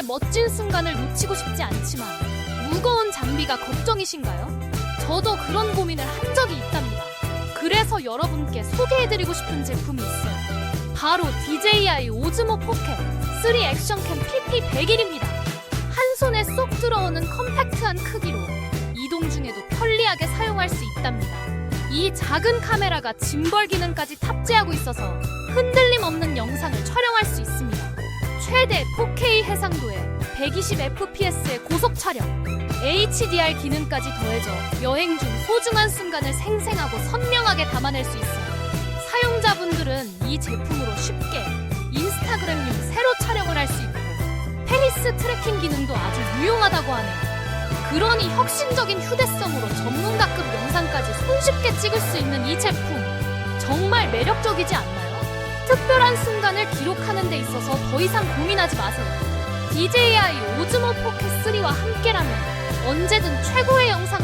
인생의 멋진 순간을 놓치고 싶지 않지만 무거운 장비가 걱정이신가요? 저도 그런 고민을 한 적이 있답니다. 그래서 여러분께 소개해드리고 싶은 제품이 있어요. 바로 DJI 오즈모 포켓 3 액션캠 PP100일입니다. 한 손에 쏙 들어오는 컴팩트한 크기로 이동 중에도 편리하게 사용할 수 있답니다. 이 작은 카메라가 짐벌 기능까지 탑재하고 있어서 흔들림 없는 영상을 촬영할 수 있습니다. 최대 4K 해상도에 120fps의 고속 촬영, HDR 기능까지 더해져 여행 중 소중한 순간을 생생하고 선명하게 담아낼 수 있어요. 사용자분들은 이 제품으로 쉽게 인스타그램용 세로 촬영을 할 수 있고 페리스 트래킹 기능도 아주 유용하다고 하네요. 그러니 혁신적인 휴대성으로 전문가급 영상까지 손쉽게 찍을 수 있는 이 제품 정말 매력적이지 않나요? 특별한 순간을 기록하는 데 있어서 더 이상 고민하지 마세요. DJI 오즈모 포켓 3와 함께라면 언제든 최고의 담을